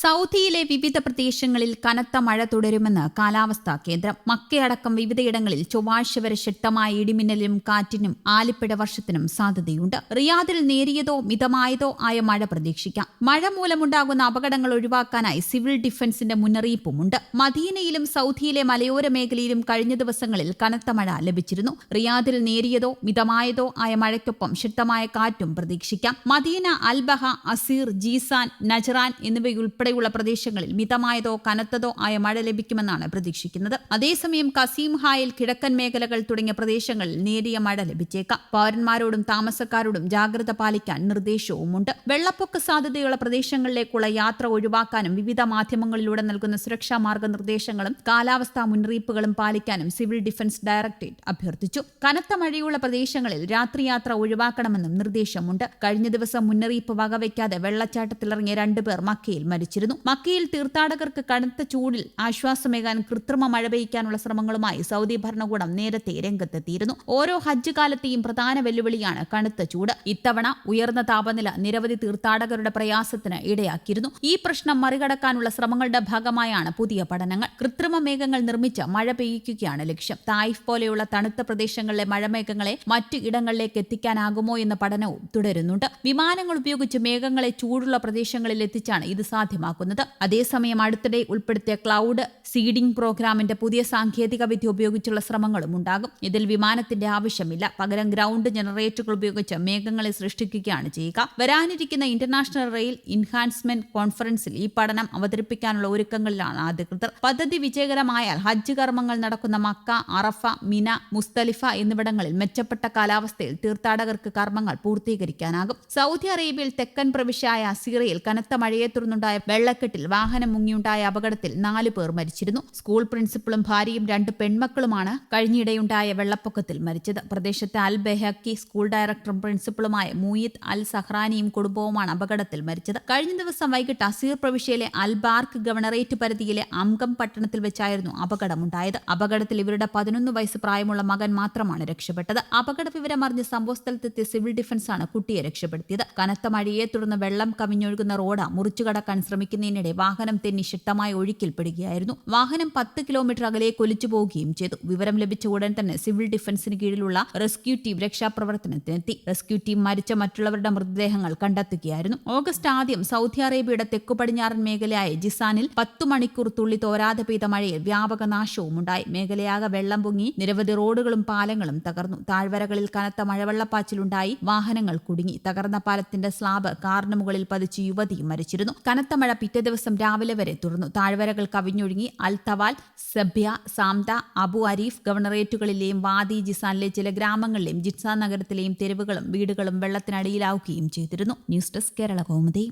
സൗദിയിലെ വിവിധ പ്രദേശങ്ങളിൽ കനത്ത മഴ തുടരുമെന്ന് കാലാവസ്ഥാ കേന്ദ്രം. മക്കയടക്കം വിവിധയിടങ്ങളിൽ ചൊവ്വാഴ്ച വരെ ശക്തമായ ഇടിമിന്നലിനും കാറ്റിനും ആലിപ്പിട വർഷത്തിനും സാധ്യതയുണ്ട്. റിയാദിൽ നേരിയതോ മിതമായതോ ആയ മഴ പ്രതീക്ഷിക്കാം. മഴ മൂലമുണ്ടാകുന്ന അപകടങ്ങൾ ഒഴിവാക്കാനായി സിവിൽ ഡിഫൻസിന്റെ മുന്നറിയിപ്പുമുണ്ട്. മദീനയിലും സൗദിയിലെ മലയോര മേഖലയിലും കഴിഞ്ഞ ദിവസങ്ങളിൽ കനത്ത മഴ ലഭിച്ചിരുന്നു. റിയാദിൽ നേരിയതോ മിതമായതോ ആയ മഴയ്ക്കൊപ്പം ശക്തമായ കാറ്റും പ്രതീക്ഷിക്കാം. Medina Al Baha Asir Jizan Najran എന്നിവയുൾപ്പെടെയുള്ള പ്രദേശങ്ങളിൽ മിതമായതോ കനത്തതോ ആയ മഴ ലഭിക്കുമെന്നാണ് പ്രതീക്ഷിക്കുന്നത്. അതേസമയം കസീംഹായിൽ കിഴക്കൻ മേഖലകൾ തുടങ്ങിയ പ്രദേശങ്ങളിൽ നേരിയ മഴ ലഭിച്ചേക്കാം. പൌരന്മാരോടും താമസക്കാരോടും ജാഗ്രത പാലിക്കാൻ നിർദ്ദേശവുമുണ്ട്. വെള്ളപ്പൊക്ക സാധ്യതയുള്ള പ്രദേശങ്ങളിലേക്കുള്ള യാത്ര ഒഴിവാക്കാനും വിവിധ മാധ്യമങ്ങളിലൂടെ നൽകുന്ന സുരക്ഷാ മാർഗനിർദ്ദേശങ്ങളും കാലാവസ്ഥാ മുന്നറിയിപ്പുകളും പാലിക്കാനും സിവിൽ ഡിഫൻസ് ഡയറക്ടറേറ്റ് അഭ്യർത്ഥിച്ചു. കനത്ത മഴയുള്ള പ്രദേശങ്ങളിൽ രാത്രിയാത്ര ഒഴിവാക്കണമെന്നും നിർദ്ദേശമുണ്ട്. കഴിഞ്ഞ ദിവസം മുന്നറിയിപ്പ് വകവയ്ക്കാതെ വെള്ളച്ചാട്ടത്തിലിറങ്ങിയ രണ്ടുപേർ മക്കയിൽ മരിച്ചിരുന്നു മക്കയിൽ തീർത്ഥാടകർക്ക് കടുത്ത ചൂടിൽ ആശ്വാസമേകാൻ കൃത്രിമ മഴ പെയ്യ്ക്കാനുള്ള ശ്രമങ്ങളുമായി സൗദി ഭരണകൂടം നേരത്തെ രംഗത്തെത്തിയിരുന്നു. ഓരോ ഹജ്ജ് കാലത്തെയും പ്രധാന വെല്ലുവിളിയാണ് കടുത്ത ചൂട്. ഇത്തവണ ഉയർന്ന താപനില നിരവധി തീർത്ഥാടകരുടെ പ്രയാസത്തിന് ഇടയാക്കിയിരുന്നു. ഈ പ്രശ്നം മറികടക്കാനുള്ള ശ്രമങ്ങളുടെ ഭാഗമായാണ് പുതിയ പഠനങ്ങൾ. കൃത്രിമ മേഘങ്ങൾ നിർമ്മിച്ച് മഴ പെയ്യിക്കുകയാണ് ലക്ഷ്യം. തായിഫ് പോലെയുള്ള തണുത്ത പ്രദേശങ്ങളിലെ മഴമേഘങ്ങളെ മറ്റ് ഇടങ്ങളിലേക്ക് എത്തിക്കാനാകുമോ എന്ന പഠനവും തുടരുന്നുണ്ട്. വിമാനങ്ങൾ ഉപയോഗിച്ച് മേഘങ്ങളെ ചൂടുള്ള പ്രദേശങ്ങളിൽ എത്തിച്ചാണ് ഇത് സാധ്യമാക്കുന്നത്. അതേസമയം അടുത്തിടെ ഉൾപ്പെടുത്തിയ ക്ലൗഡ് സീഡിംഗ് പ്രോഗ്രാമിന്റെ പുതിയ സാങ്കേതിക വിദ്യ ഉപയോഗിച്ചുള്ള ശ്രമങ്ങളും ഉണ്ടാകും. ഇതിൽ വിമാനത്തിന്റെ ആവശ്യമില്ല. പകരം ഗ്രൗണ്ട് ജനറേറ്ററുകൾ ഉപയോഗിച്ച് മേഘങ്ങളെ സൃഷ്ടിക്കുകയാണ് ചെയ്യുക. വരാനിരിക്കുന്ന ഇന്റർനാഷണൽ റെയിൽ ഇൻഹാൻസ്മെന്റ് കോൺഫറൻസിൽ ഈ പഠനം അവതരിപ്പിക്കാനുള്ള ഒരുക്കങ്ങളിലാണ് അധികൃതർ. പദ്ധതി വിജയകരമായാൽ ഹജ്ജ് കർമ്മങ്ങൾ നടക്കുന്ന മക്ക അറഫ മിന മുസ്തലിഫ എന്നിവിടങ്ങളിൽ മെച്ചപ്പെട്ട കാലാവസ്ഥയിൽ തീർത്ഥാടകർക്ക് കർമ്മങ്ങൾ പൂർത്തീകരിക്കാനാകും. സൗദി അറേബ്യയിൽ തെക്കൻ പ്രവിശ്യയായ അസീറയിൽ കനത്ത മഴയെ തുടർന്നുണ്ടായ വെള്ളക്കെട്ടിൽ വാഹനം മുങ്ങിയുണ്ടായ അപകടത്തിൽ നാല് പേർ മരിച്ചിരുന്നു. സ്കൂൾ പ്രിൻസിപ്പളും ഭാര്യയും രണ്ട് പെൺമക്കളുമാണ് കഴിഞ്ഞിടെയുണ്ടായ വെള്ളപ്പൊക്കത്തിൽ മരിച്ചത്. പ്രദേശത്തെ അൽ ബെഹക്കി സ്കൂൾ ഡയറക്ടറും പ്രിൻസിപ്പളുമായ മുയിത് അൽ സഹ്റാനിയും കുടുംബവുമാണ് അപകടത്തിൽ മരിച്ചത്. കഴിഞ്ഞ ദിവസം വൈകിട്ട് അസീർ പ്രവിശ്യയിലെ അൽ ബാർക്ക് ഗവർണറേറ്റ് പരിധിയിലെ അംഗം പട്ടണത്തിൽ വെച്ചായിരുന്നു അപകടമുണ്ടായത്. അപകടത്തിൽ ഇവരുടെ പതിനൊന്ന് വയസ്സ് പ്രായമുള്ള മകൻ മാത്രമാണ് രക്ഷപ്പെട്ടത്. അപകട വിവരം അറിഞ്ഞ് സംഭവസ്ഥലത്തെത്തിയ സിവിൽ ഡിഫൻസാണ് കുട്ടിയെ രക്ഷപ്പെടുത്തിയത്. കനത്ത മഴയെ തുടർന്ന് വെള്ളം കവിഞ്ഞൊഴുകുന്ന റോഡ് മുറിച്ചു കടക്കാൻ ശ്രമിക്കുന്നതിനിടെ വാഹനം തെന്നി ശക്തമായ ഒഴുക്കിൽപ്പെടുകയായിരുന്നു. വാഹനം പത്ത് കിലോമീറ്റർ അകലെ കൊലിച്ചു പോവുകയും ചെയ്തു. വിവരം ലഭിച്ച ഉടൻ തന്നെ സിവിൽ ഡിഫൻസിന് കീഴിലുള്ള റെസ്ക്യൂ ടീം രക്ഷാപ്രവർത്തനത്തിനെത്തി. റെസ്ക്യൂ ടീം മരിച്ച മറ്റുള്ളവരുടെ മൃതദേഹങ്ങൾ കണ്ടെത്തുകയായിരുന്നു. ഓഗസ്റ്റ് ആദ്യം സൗദി അറേബ്യയുടെ തെക്കു പടിഞ്ഞാറൻ മേഖലയായ ജിസാനിൽ പത്തു മണിക്കൂർ തുള്ളി തോരാതെ പെയ്ത മഴയിൽ വ്യാപക നാശവും ഉണ്ടായി മേഖലയാകെ വെള്ളം പൊങ്ങി നിരവധി റോഡുകളും പാലങ്ങളും തകർന്നു. താഴ്വരകളിൽ കനത്ത മഴവെള്ളപ്പാച്ചിലുണ്ടായി. വാഹനങ്ങൾ കുടുങ്ങി. തകർന്ന പാലത്തിന്റെ സ്ലാബ് കാറിന് മുകളിൽ പതിച്ച് യുവതിയും മരിച്ചിരുന്നു. കനത്ത മഴ പിറ്റേ ദിവസം രാവിലെ വരെ തുടർന്നു. താഴ്വരകൾ കവിഞ്ഞൊഴുങ്ങി. അൽ തവാൽ സഭ്യ സാംത അബു അരീഫ് ഗവർണറേറ്റുകളിലെയും വാദി ജിസാനിലെ ചില ഗ്രാമങ്ങളിലെയും ജിത്സ നഗരത്തിലെയും തെരുവുകളും വീടുകളും വെള്ളത്തിനടിയിലാവുകയും ചെയ്തിരുന്നു. News desk Kerala Kaumudi.